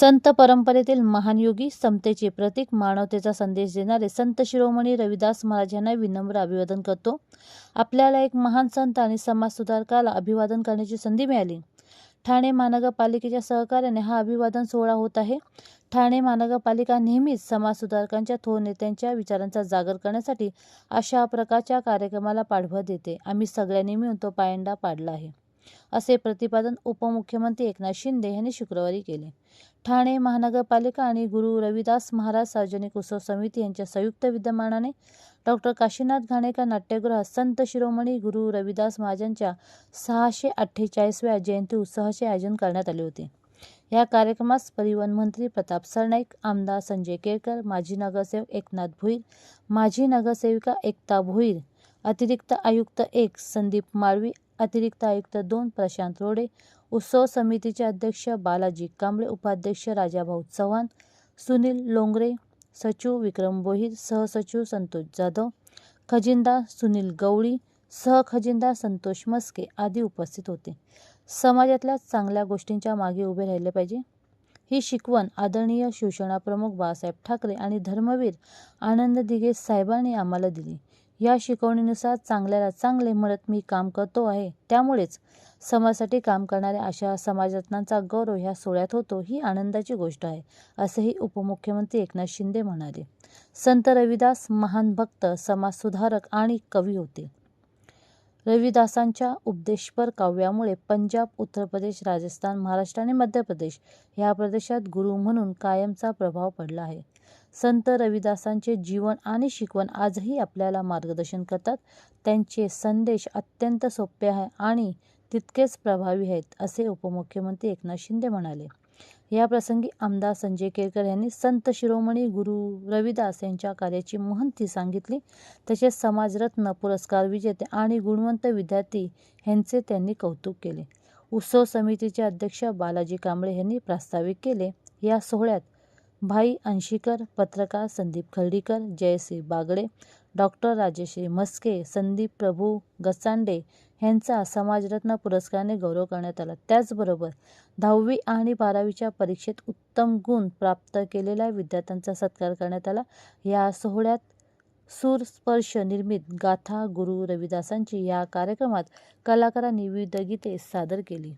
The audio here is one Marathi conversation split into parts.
संत परंपरेतील महान योगी समतेचे प्रतीक मानवतेचा संदेश देणारे संत शिरोमणी रविदास महाराज यांना विनम्र अभिवादन करतो. आपल्याला एक महान संत आणि समाजसुधारकाला अभिवादन करण्याची संधी मिळाली. ठाणे महानगरपालिकेच्या सहकार्याने हा अभिवादन सोहळा होत आहे. ठाणे महानगरपालिका नेहमीच समाजसुधारकांच्या थोर नेत्यांच्या विचारांचा जागर करण्यासाठी अशा प्रकारच्या कार्यक्रमाला पाठबळ देते. आम्ही सगळ्यांनी मिळून तो पायंडा पाडला आहे. असे प्रतिपादन उपमुख्यमंत्री एकनाथ शिंदे यांनी शुक्रवारी केले. ठाणे महानगरपालिका आणि गुरु रविदास महाराज सार्वजनिक उत्सव समिती यांच्या संयुक्त विद्यमानाने डॉक्टर काशीनाथ घाणेकर नाट्यगृहात संत शिरोमणी गुरु रविदास महाजनच्या सहाशे अठ्ठेचाळीसव्या जयंती उत्सवाचे आयोजन करण्यात आले होते. या कार्यक्रमास परिवहन मंत्री प्रताप सरनाईक आमदार संजय केळकर माजी नगरसेवक एकनाथ भोईर माजी नगरसेविका एकता भोईर अतिरिक्त आयुक्त एक संदीप माळवी अतिरिक्त आयुक्त दोन प्रशांत रोडे उत्सव समितीचे अध्यक्ष बालाजी कांबळे उपाध्यक्ष राजाभाऊ चव्हाण सुनील लोंगरे सचिव विक्रम बोहीर सहसचिव संतोष जाधव खजिनदार सुनील गवळी सहखजिनदार संतोष मस्के आदी उपस्थित होते. समाजातल्या चांगल्या गोष्टींच्या मागे उभे राहिले पाहिजे. ही शिकवण आदरणीय शिवसेनाप्रमुख बाळासाहेब ठाकरे आणि धर्मवीर आनंद दिघे साहेबांनी आम्हाला दिली. या शिकवणीनुसार चांगल्याला चांगले म्हणत मी काम करतो आहे. त्यामुळेच समाजासाठी काम करणाऱ्या अशा समाजरत्नांचा गौरव ह्या सोहळ्यात होतो ही आनंदाची गोष्ट आहे असेही उपमुख्यमंत्री एकनाथ शिंदे म्हणाले. संत रविदास महान भक्त समाजसुधारक आणि कवी होते. रविदासांच्या उपदेशपर काव्यामुळे पंजाब उत्तर प्रदेश राजस्थान महाराष्ट्र आणि मध्य प्रदेश ह्या प्रदेशात गुरु म्हणून कायमचा प्रभाव पडला आहे. संत रविदासांचे जीवन आणि शिकवण आजही आपल्याला मार्गदर्शन करतात. त्यांचे संदेश अत्यंत सोपे आहे आणि तितकेच प्रभावी आहेत असे उपमुख्यमंत्री एकनाथ शिंदे म्हणाले. या प्रसंगी आमदार संजय केळकर यांनी संत शिरोमणी गुरु रविदास यांच्या कार्याची महंती सांगितली. तसेच समाजरत्न पुरस्कार विजेते आणि गुणवंत विद्यार्थी यांचे त्यांनी कौतुक केले. उत्सव समितीचे अध्यक्ष बालाजी कांबळे यांनी प्रास्ताविक केले. या सोहळ्यात भाई अंशीकर पत्रकार संदीप खर्डीकर जयश्री बागडे डॉक्टर राजेश्री म्हस्के संदीप प्रभू गचांडे यांचा समाजरत्न पुरस्काराने गौरव करण्यात आला. त्याचबरोबर दहावी आणि बारावीच्या परीक्षेत उत्तम गुण प्राप्त केलेल्या विद्यार्थ्यांचा सत्कार करण्यात आला. या सोहळ्यात सूरस्पर्श निर्मित गाथा गुरु रविदासांची या कार्यक्रमात कलाकारांनी विविध गीते सादर केली.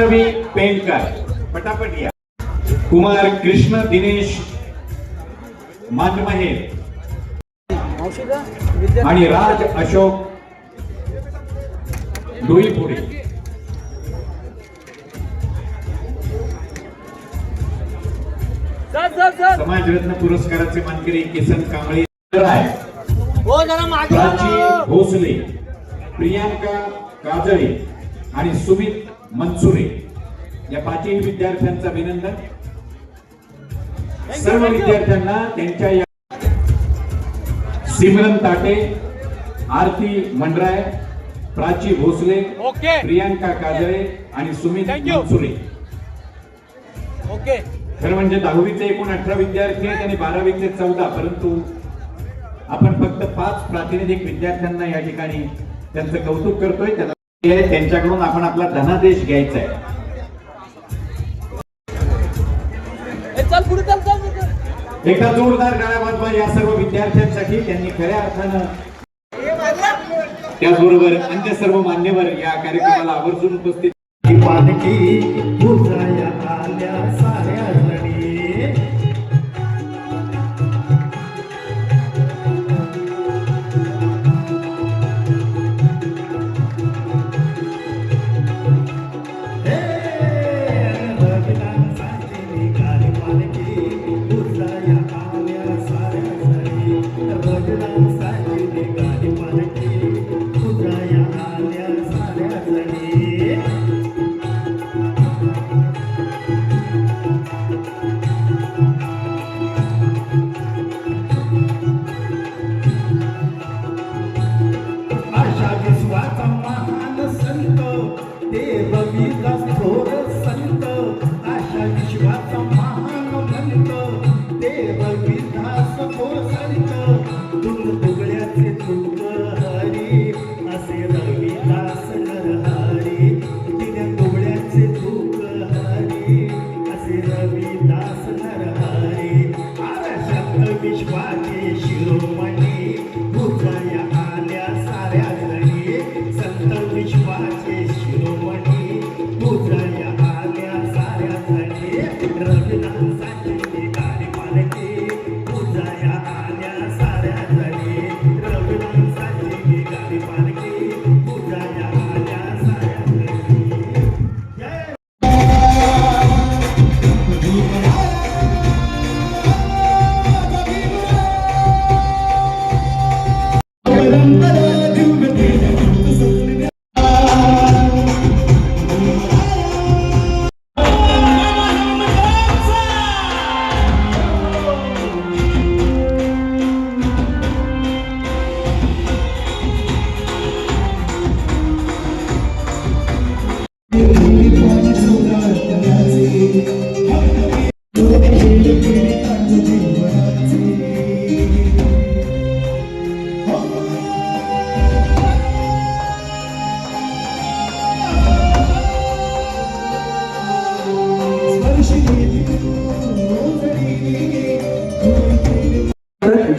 वैष्णवी पेंडकर पटापट या कुमार कृष्ण दिनेश मानमहेर आणि राज अशोक डोईपुरे समाजरत्न पुरस्काराचे मानकरी किसन कांबळे राय. हो प्राची. भोसले प्रियांका काजळे आणि सुमित मनसुरे या पाचही विद्यार्थ्यांचं अभिनंदन. सर्व विद्यार्थ्यांना त्यांच्या या सिमरन ताटे आरती मंडराय प्राची भोसले ओके. प्रियांका काजळे आणि सुमित. मनसुरे ओके. खरं म्हणजे दहावीचे एकूण अठरा विद्यार्थी आहेत आणि बारावीचे चौदा परंतु आपण फक्त पाच प्रातिनिधिक विद्यार्थ्यांना या ठिकाणी त्यांचं कौतुक करतोय. त्याला त्यांच्याकडून आपण आपला धनादेश घ्यायचा आहे. एका जोरदार गाड्या वाजवा या सर्व विद्यार्थ्यांसाठी त्यांनी खऱ्या अर्थानं त्याचबरोबर अन्य सर्व मान्यवर या कार्यक्रमाला आवर्जून उपस्थित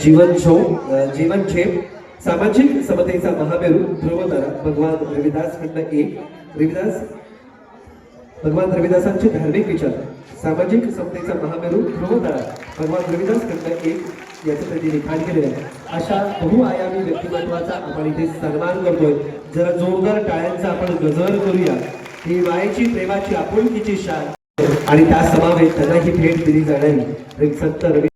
जीवन शो जीवन छेप सामाजिक समतेचा महामेरू ध्रुवतारा भगवान रविदास खंड एक रविदास भगवान रविदासांचे धार्मिक विचार सामाजिक समतेचा महामेरू ध्रुवतारा भगवान रविदास खंड एक याचं त्यांनी लिखाण केलेलं आहे. अशा बहुआयामी व्यक्तिमत्वाचा आपण इथे सन्मान करतोय. जरा जोरदार टाळ्यांचा आपण गजर करूया. ही मायेची प्रेमाची आपुलकीची शान. आणि त्या समावेश त्यांना ही भेट दिली जाणारी. संत रवी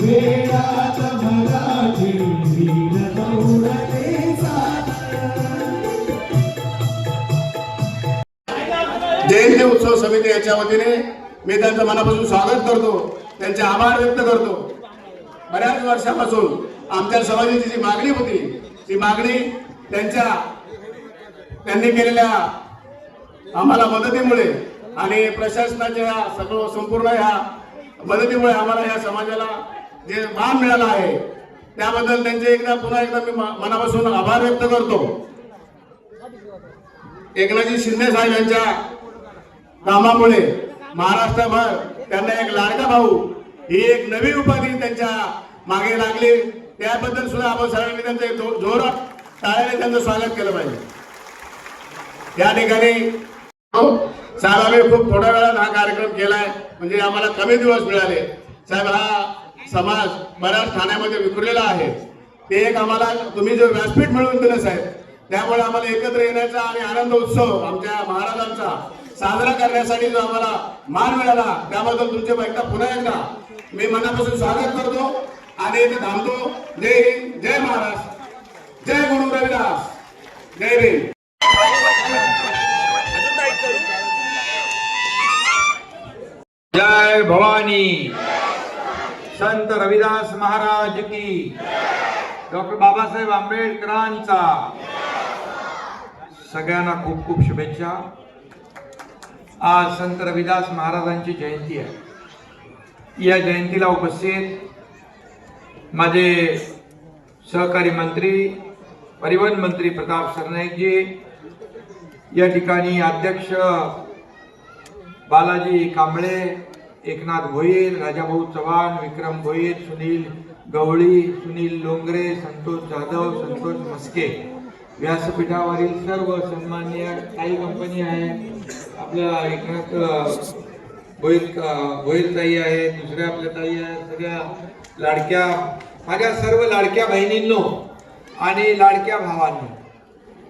वेळात मराठी वीर गौरवे जयंती उत्सव समिती याच्या वतीने मी त्यांचं मनापासून स्वागत करतो त्यांचे आभार व्यक्त करतो. बऱ्याच वर्षापासून आमच्या समाजाची जी मागणी होती ती मागणी त्यांच्या त्यांनी केलेल्या आम्हाला मदतीमुळे आणि प्रशासनाच्या सर्व संपूर्ण ह्या मदतीमुळे आम्हाला या समाजाला जे मान मिळाला आहे त्याबद्दल त्यांचे एकदा पुन्हा एकदा मी मनापासून आभार व्यक्त करतो. एकनाथजी शिंदे साहेब यांच्या कामामुळे महाराष्ट्रभर त्यांना एक लाडका भाऊ ही एक नवी उपाधी त्यांच्या मागे लागली. त्याबद्दल सुद्धा आपण सगळ्यांनी त्यांचं जो- जोरात टाळ्याने त्यांचं स्वागत केलं पाहिजे. या ठिकाणी साहेब आम्ही खूप थोड्या वेळात हा कार्यक्रम केलाय. म्हणजे आम्हाला कमी दिवस मिळाले. साहेब हा समाज बऱ्याच ठाण्यामध्ये विखुरलेला आहे. ते एक आम्हाला तुम्ही जो व्यासपीठ मिळवून दिलं साहेब त्यामुळे आम्हाला एकत्र येण्याचा आणि आनंद उत्सव आमच्या महाराजांचा साजरा करण्यासाठी जो आम्हाला मान मिळाला त्याबद्दल तुमचे एकदा पुन्हा एकदा मी मनापासून स्वागत करतो आणि इथे थांबतो. जय हिंद जय महाराष्ट्र. जय गुरु रविदास. जय भीम. जय भवानी। संत रविदास महाराज की डॉक्टर बाबासाहेब आंबेडकरांचा सगळ्यांना खूप खूप शुभेच्छा. आज संत रविदास महाराजांची जयंती आहे. या जयंतीला उपस्थित माझे सहकारी मंत्री परिवहन मंत्री प्रताप सरनाईकजी या ठिकाणी अध्यक्ष बालाजी कांबळे एकनाथ भोईर राजाभाऊ चव्हाण विक्रम भोईर सुनील गवळी सुनील लोंगरे संतोष जाधव संतोष मस्के व्यासपीठावरील सर्व सन्मान्य काही कंपनी आहे. आपल्या एकनाथ भोईर भोईर ताई आहे दुसऱ्या आपल्या ताई आहेत सगळ्या लाडक्या माझ्या सर्व लाडक्या बहिणींनो आणि लाडक्या भावांनो.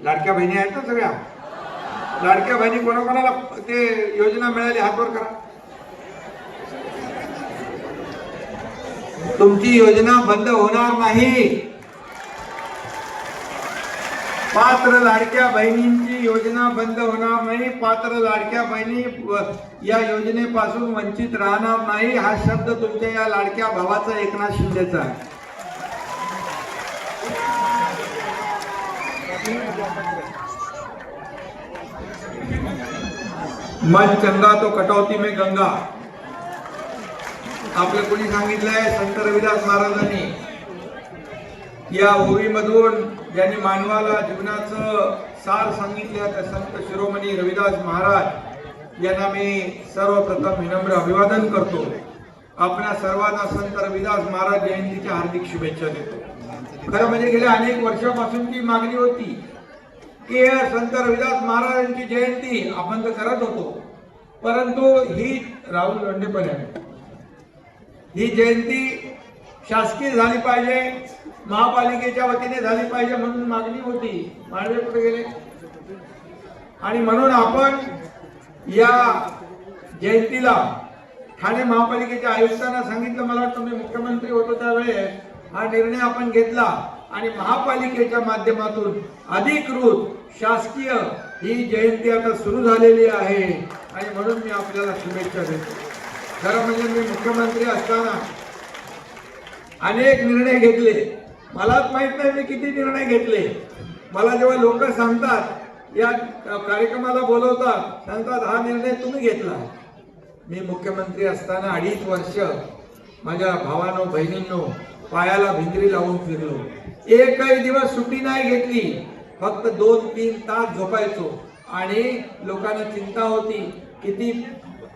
लाडक्या बहिणी आहेत ना सगळ्या? लाडक्या बहिणी कोणाकोणाला ते योजना मिळाली हातवर करा. तुमची योजना बंद होणार नाही. पात्र लाडक्या बहिणींची योजना बंद होणार नाही. पात्र लाडक्या बहिणी या योजनेपासून वंचित राहणार नाही. हा शब्द तुमच्या या लाडक्या भावाचा एकनाथ शिंदेचा आहे. मन चंगा तो कटौती में गंगा. आपलं कोणी सांगितलंय? संत रविदास महाराजांनी. या ओवीमधून ज्यांनी मानवाला जीवनाचं सार सांगितलं त्या संत शिरोमणी रविदास महाराज यांना मी सर्वप्रथम विनम्र अभिवादन करतो. आपल्या सर्वांना संत रविदास महाराज जयंतीच्या हार्दिक शुभेच्छा देतो. खरं म्हणजे गेल्या अनेक वर्षापासून ती मागणी होती की संत रविदास महाराजांची जयंती आपण तर करत होतो. परंतु ही राहुल दंडेपणे आहे ही जयंती शासकीय झाली पाहिजे महापालिकेच्या वतीने झाली पाहिजे म्हणून मागणी होती. माळवे कुठे गेले? आणि म्हणून आपण या जयंतीला ठाणे महापालिकेच्या आयुक्तांना सांगितलं मला वाटतं मी मुख्यमंत्री होतो त्यावेळेस. हा निर्णय आपण घेतला आणि महापालिकेच्या माध्यमातून अधिकृत शासकीय ही जयंती आता सुरू झालेली आहे. आणि म्हणून मी आपल्याला शुभेच्छा देतो. खरं म्हणजे मी मुख्यमंत्री असताना अनेक निर्णय घेतले. मलाच माहीत नाही मी किती निर्णय घेतले. मला जेव्हा लोक सांगतात या कार्यक्रमाला बोलवतात सांगतात हा निर्णय तुम्ही घेतला. मी मुख्यमंत्री असताना अडीच वर्ष माझ्या भावानो बहिणींनो पायाला भिंगरी लावून फिरलो. एकही दिवस सुट्टी नाही घेतली. फक्त दोन तीन तास झोपायचो. आणि लोकांना चिंता होती किती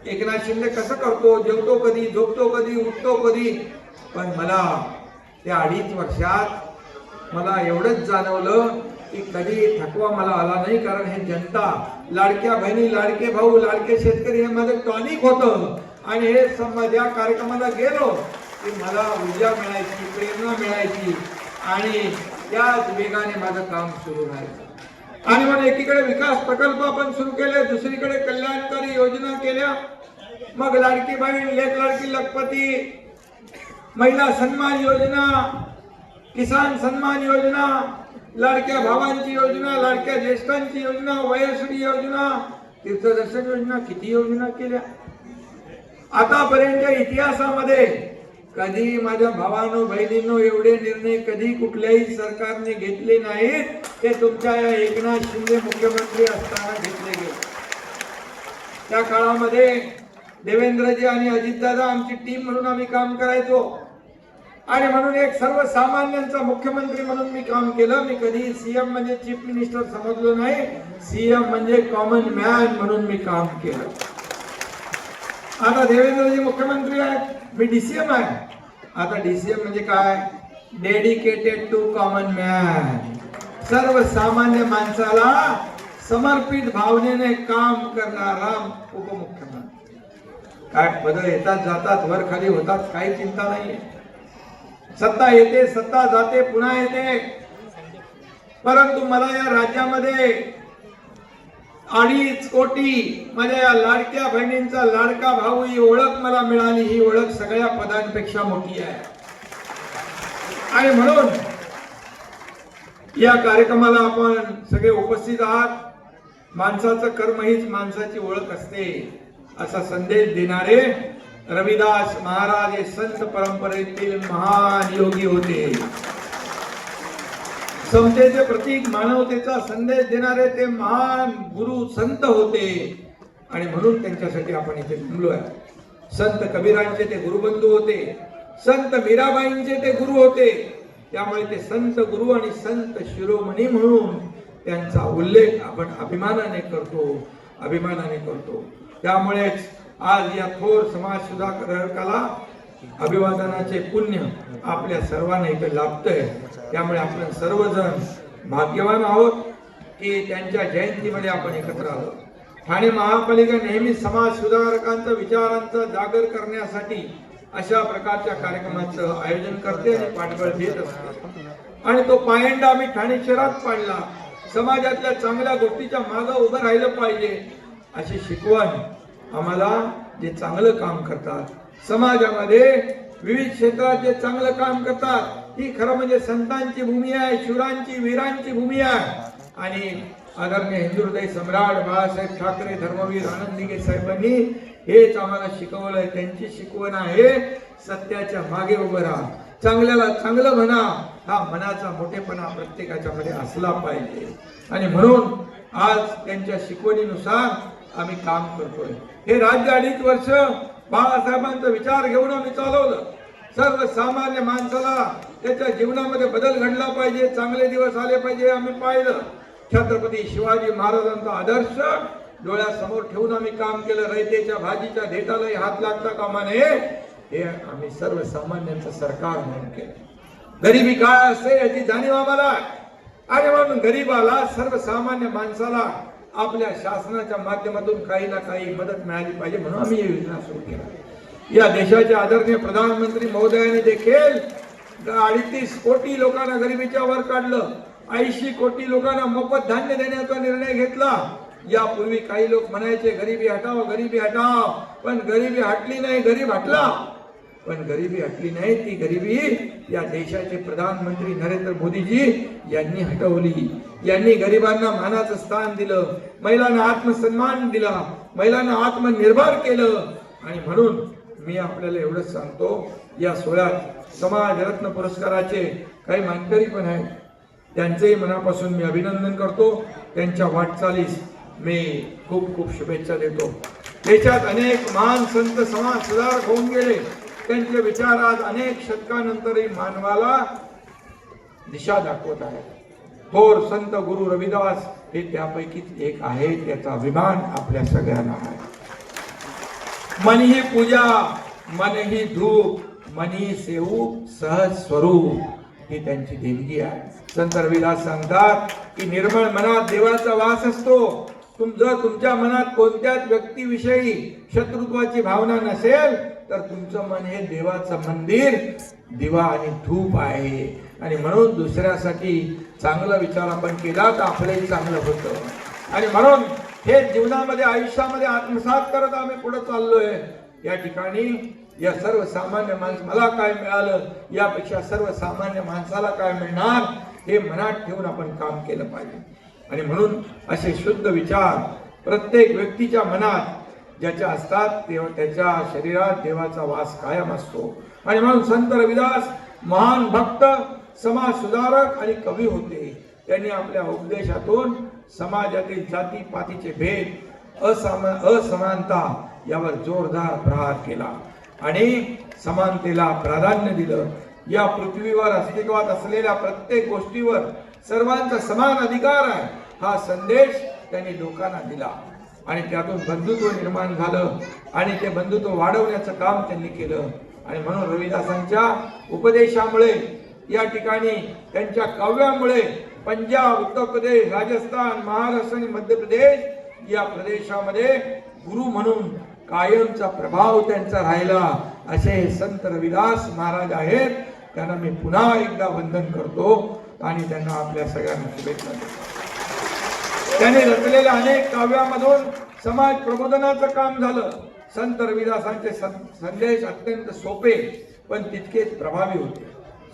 एकनाथ शिंदे कसं करतो जेवतो कधी झोपतो कधी उठतो कधी? पण मला त्या अडीच वर्षात मला एवढंच जाणवलं की कधी थकवा मला आला नाही कारण हे जनता लाडक्या बहिणी लाडके भाऊ लाडके शेतकरी हे माझं टॉनिक होतं. आणि हे समज या कार्यक्रमाला गेलो की मला ऊर्जा मिळायची प्रेरणा मिळायची आणि त्याच वेगाने माझं काम सुरू राहायचं. आणि मग एकीकडे विकास प्रकल्प आपण सुरू केले दुसरीकडे कल्याणकारी योजना केल्या. मग लाडकी बहीण लेख लाडकी लखपती महिला सन्मान योजना किसान सन्मान योजना लाडक्या भावांची योजना लाडक्या ज्येष्ठांची योजना वयश्री योजना तीर्थदर्शन योजना किती योजना केल्या? आतापर्यंत इतिहासामध्ये कधी माझ्या भावानो बहिणींनो एवढे निर्णय कधी कुठल्याही सरकारने घेतले नाहीत. ते तुमच्या या एकनाथ शिंदे मुख्यमंत्री असताना घेतले गेले. त्या काळामध्ये देवेंद्रजी आणि अजितदादा आमची टीम म्हणून आम्ही काम करायचो. आणि म्हणून एक सर्वसामान्यांचा मुख्यमंत्री म्हणून मी काम केलं. मी कधी सीएम म्हणजे चीफ मिनिस्टर समजलो नाही. सीएम म्हणजे कॉमन मॅन म्हणून मी काम केलं. आता देवेंद्रजी मुख्यमंत्री आहेत. मी डीसीएम आहे. आता डीसीएम म्हणजे काय? डेडिकेटेड टू कॉमन मॅन सर्वसामान्य माणसाला समर्पित भावनेने काम करणारा उपमुख्यमंत्री. काय पद येतात जातात वर खाली होतात काही चिंता नाहीये. सत्ता येते सत्ता जाते पुन्हा येते. परंतु मला या राज्यामध्ये अडीच कोटी माझ्या या लाडक्या बहिणींचा लाडका भाऊ ही ओळख मला मिळाली. ही ओळख सगळ्या पदांपेक्षा मोठी आहे. आणि म्हणून या कार्यक्रमाला आपण सगळे उपस्थित आहात. माणसाचं कर्म हीच माणसाची ओळख असते असा संदेश देणारे रविदास महाराज हे संत परंपरेतील महान योगी होते. समतेचे प्रतीक मानवतेचा संदेश देणारे ते महान गुरु संत होते. आणि म्हणून त्यांच्यासाठी आपण इथे जमलो आहे संत कबीरांचे ते गुरुबंधू होते. संत मीराबाईंचे ते गुरु होते. त्यामुळे ते संत गुरु आणि संत शिरोमणी म्हणून त्यांचा उल्लेख आपण अभिमानाने करतो अभिमानाने करतो. त्यामुळेच आज या थोर समाज सुधारकाला अभिवादनाचे पुण्य आपल्या सर्वांना इथे लाभतंय. त्यामुळे आपण सर्वजण भाग्यवान आहोत की त्यांच्या जयंतीमध्ये आपण एकत्र आलो ठाणे महापालिका नेहमी समाज सुधारकांचा विचारांचा जागर करण्यासाठी अशा प्रकारच्या कार्यक्रमाचं आयोजन करते आणि पाठबळ देत असते. आणि तो पायंडा आम्ही ठाणे शहरात पाडला. समाजातल्या चांगल्या गोष्टीच्या मागं उभं राहिलं पाहिजे अशी शिकवण आम्हाला जे चांगलं काम करतात समाजामध्ये विविध क्षेत्रात जे चांगलं काम करतात. ही खरं म्हणजे संतांची भूमी आहे शिवरांची वीरांची भूमी आहे. आणि आदरणीय हिंदू हृदय सम्राट बाळासाहेब ठाकरे धर्मवीर आनंद साहेबांनी हेच आम्हाला शिकवलंय. त्यांची शिकवण आहे सत्याच्या मागे उभं राहा. चांगल्याला चांगलं म्हणा हा मनाचा मोठेपणा प्रत्येकाच्या मध्ये असला पाहिजे. आणि म्हणून आज त्यांच्या शिकवणीनुसार आम्ही काम करतोय. हे राज्य अडीच वर्ष बाळासाहेबांचा विचार घेऊन आम्ही चालवलं. सर्वसामान्य माणसाला त्याच्या जीवनामध्ये बदल घडला पाहिजे चांगले दिवस आले पाहिजे आम्ही पाहिलं. छत्रपती शिवाजी महाराजांचा आदर्श डोळ्यासमोर ठेवून आम्ही काम केलं. रयतेच्या भाजीच्या देठालाही हात लागता कामा नये हे आम्ही सर्वसामान्यांचं सरकार म्हणून केलं. गरिबी काय असते याची जाणीव आम्हाला. आणि म्हणून गरीबाला सर्वसामान्य माणसाला आपल्या शासनाच्या माध्यमातून काही ना काही मदत मिळाली पाहिजे म्हणून आम्ही ही योजना सुरू केली. या देशाचे आदरणीय प्रधानमंत्री महोदयाने देखील अडतीस कोटी लोकांना गरिबीच्या वर काढलं ऐंशी कोटी लोकांना मोफत धान्य देण्याचा निर्णय घेतला. यापूर्वी काही लोक म्हणायचे गरिबी हटाव गरिबी हटाव पण गरिबी हटली नाही गरीब हटला. पण गरिबी हटली नाही ती गरिबी या देशाचे प्रधानमंत्री नरेंद्र मोदीजी यांनी हटवली. यांनी गरिबांना मानाचं स्थान दिलं महिलांना आत्मसन्मान दिला महिलांना आत्मनिर्भर केलं. आणि म्हणून मी आपल्याला एवढंच सांगतो या सोहळ्यात समाज रत्न पुरस्काराचे काही मानकरी पण आहेत. त्यांचेही मनापासून मी अभिनंदन करतो. त्यांच्या वाटचालीस मी खूप खूप शुभेच्छा देतो. देशात अनेक महान संत समाज सुधारक होऊन गेले. त्यांचे विचार आज अनेक शतकानंतरही मानवाला दिशा दाखवत आहेत थोर संत गुरु रविदास हे त्यापैकीच एक आहे त्याचा अभिमान आपल्या सगळ्यांना आहे. मन ही पूजा मन ही धूप ही सेवू सहज स्वरूप ही त्यांची देणगी आहे. संत रविदास सांगतात की निर्मळ मनात देवाचा वास असतो. तुम जर तुमच्या मनात कोणत्याच व्यक्तीविषयी शत्रुत्वाची भावना नसेल तर तुमचं मन हे देवाचं मंदिर दिवा आणि धूप आहे. आणि म्हणून दुसऱ्यासाठी चांगला विचार आपण केला तर आपलंही चांगलं होतं. आणि म्हणून हे जीवनामध्ये आयुष्यामध्ये आत्मसात करत आम्ही पुढे चाललोय. या ठिकाणी या सर्वसामान्य माणस मला काय मिळालं? यापेक्षा सर्वसामान्य माणसाला काय मिळणार? हे मनात ठेवून आपण काम केलं पाहिजे. आणि म्हणून असे शुद्ध विचार प्रत्येक व्यक्तीच्या मनात ज्याच्या असतात तेव्हा त्याच्या शरीरात देवाचा वास कायम असतो. आणि म्हणून संत रविदास महान भक्त समाज सुधारक आणि कवी होते. त्यांनी आपल्या उपदेशातून समाजातील जाती पातीचे भेद असमा असमानता यावर जोरदार प्रहार केला. आणि समानतेला प्राधान्य दिलं. या पृथ्वीवर अस्तित्वात असलेल्या प्रत्येक गोष्टीवर सर्वांचा समान अधिकार आहे हा संदेश त्यांनी लोकांना दिला. आणि त्यातून बंधुत्व निर्माण झालं. आणि ते बंधुत्व वाढवण्याचं काम त्यांनी केलं. आणि म्हणून रविदासांच्या उपदेशामुळे या ठिकाणी त्यांच्या काव्यामुळे पंजाब उत्तर प्रदेश राजस्थान महाराष्ट्र आणि मध्य प्रदेश या प्रदेशामध्ये गुरु म्हणून कायमचा प्रभाव त्यांचा राहिला. असे संत रविदास महाराज आहेत. त्यांना मी पुन्हा एकदा वंदन करतो. आणि त्यांना आपल्या सगळ्यांना शुभेच्छा देतो. त्याने रचलेल्या अनेक काव्यामधून समाज प्रबोधनाचं काम झालं. संत रविदासांचे सं- संदेश अत्यंत सोपे पण तितकेच प्रभावी होते.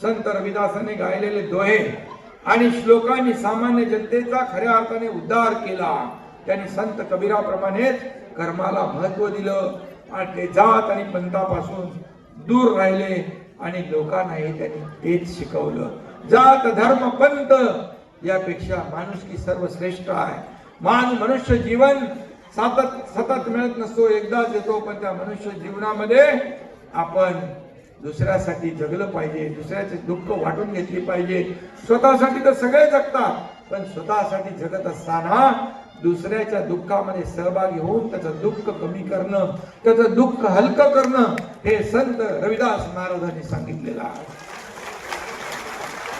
संत रविदासाने गायलेले दोहे आणि श्लोकांनी सामान्य जनतेचा खऱ्या अर्थाने उद्धार केला. त्यांनी संत कबीराप्रमाणेच कर्माला महत्त्व दिलं. आणि ते जात आणि पंथापासून दूर राहिले आणि लोकांनाही त्यांनी तेच शिकवलं. जात धर्म पंत यापेक्षा माणुसकी सर्वश्रेष्ठ आहे. मान मनुष्य जीवन सतत सतत मिळत नसतो एकदाच येतो पण त्या मनुष्य जीवनामध्ये आपण दुसऱ्यासाठी जगलं पाहिजे दुसऱ्याचे दुःख वाटून घेतली पाहिजे. स्वतःसाठी तर सगळे जगतात पण स्वतःसाठी जगत असताना दुसऱ्याच्या दुःखामध्ये सहभागी होऊन त्याचं दुःख कमी करणं त्याचं दुःख हलकं करणं हे संत रविदास महाराजांनी सांगितलेलं आहे.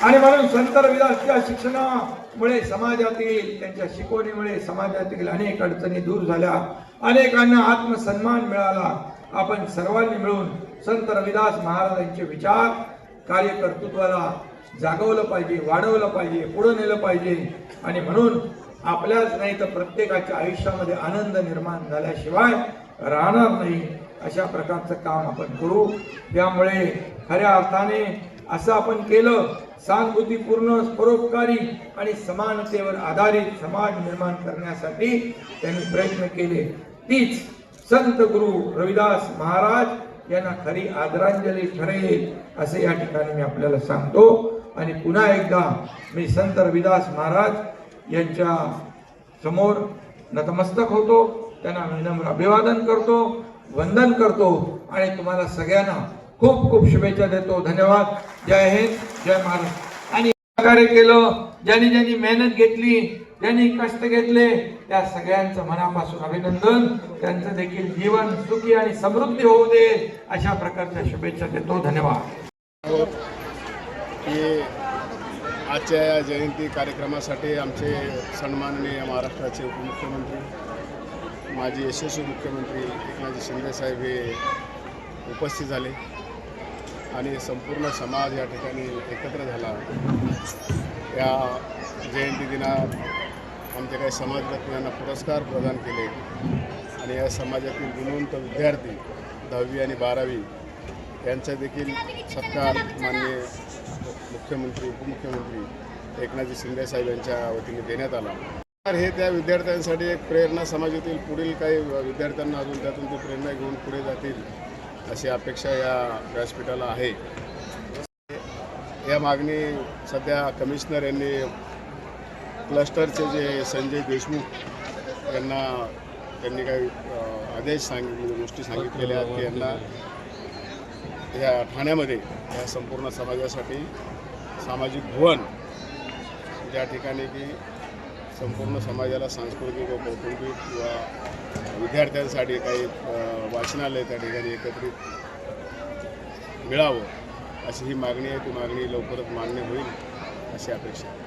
आणि म्हणून संत रविदासच्या शिक्षणामुळे समाजातील त्यांच्या शिकवणीमुळे समाजातील अनेक अडचणी दूर झाल्या. अनेकांना आत्मसन्मान मिळाला. आपण सर्वांनी मिळून संत रविदास महाराजांचे विचार कार्यकर्तृत्वाला जागवलं पाहिजे वाढवलं पाहिजे पुढे नेलं पाहिजे. आणि म्हणून आपल्याच नाही तर प्रत्येकाच्या आयुष्यामध्ये आनंद निर्माण झाल्याशिवाय राहणार नाही अशा प्रकारचं काम आपण करू. त्यामुळे खऱ्या अर्थाने असं आपण केलं सहानुभूतीपूर्ण परोपकारी आणि समानतेवर आधारित समाज निर्माण करण्यासाठी त्यांनी प्रयत्न केले. तीच संत गुरु रविदास महाराज यांना खरी आदरांजली ठरेल असे या ठिकाणी मी आपल्याला सांगतो. आणि पुन्हा एकदा मी संत रविदास महाराज यांच्या समोर नतमस्तक होतो. त्यांना विनम्र अभिवादन करतो वंदन करतो. आणि तुम्हाला सगळ्यांना खूप खूप शुभेच्छा देतो. धन्यवाद. जय हिंद. जय महाराज. आणि कार्य केलं ज्यांनी ज्यांनी मेहनत घेतली ज्यांनी कष्ट घेतले त्या सगळ्यांचं मनापासून अभिनंदन. त्यांचं देखील जीवन सुखी आणि समृद्धी होऊ दे अशा प्रकारच्या शुभेच्छा देतो. धन्यवाद. की आजच्या या जयंती कार्यक्रमासाठी आमचे सन्माननीय महाराष्ट्राचे उपमुख्यमंत्री माजी यशस्वी मुख्यमंत्री एकनाथ शिंदेसाहेब हे उपस्थित झाले. आणि संपूर्ण समाज या ठिकाणी एकत्र झाला. या जयंती दिनात आमच्या काही समाजरत्नांना पुरस्कार प्रदान केले. आणि या समाजातील गुणवंत विद्यार्थी दहावी आणि बारावी यांचा देखील सत्कार माननीय मुख्यमंत्री उपमुख्यमंत्री एकनाथजी शिंदेसाहेब यांच्या वतीने देण्यात आला. तर हे त्या विद्यार्थ्यांसाठी एक प्रेरणा समाजातील पुढील काही विद्यार्थ्यांना अजून त्यातून ते प्रेरणा घेऊन पुढे जातील. अशी अपेक्षा या व्यासपीठाला आहे. या मागणी सध्या कमिशनर यांनी क्लस्टरचे जे संजय देशमुख यांना त्यांनी काही आदेश सांगितले म्हणजे गोष्टी सांगितलेल्या आहेत की यांना या ठाण्यामध्ये या संपूर्ण समाजासाठी सामाजिक भुवन ज्या ठिकाणी की संपूर्ण समाजाला सांस्कृतिक व कौटुंबिक किंवा विद्यार्थ्यांसाठी काही वाचनालय त्या ठिकाणी एकत्रित मिळावं अशी ही मागणी आहे. ती मागणी लवकरच मान्य होईल अशी अपेक्षा आहे.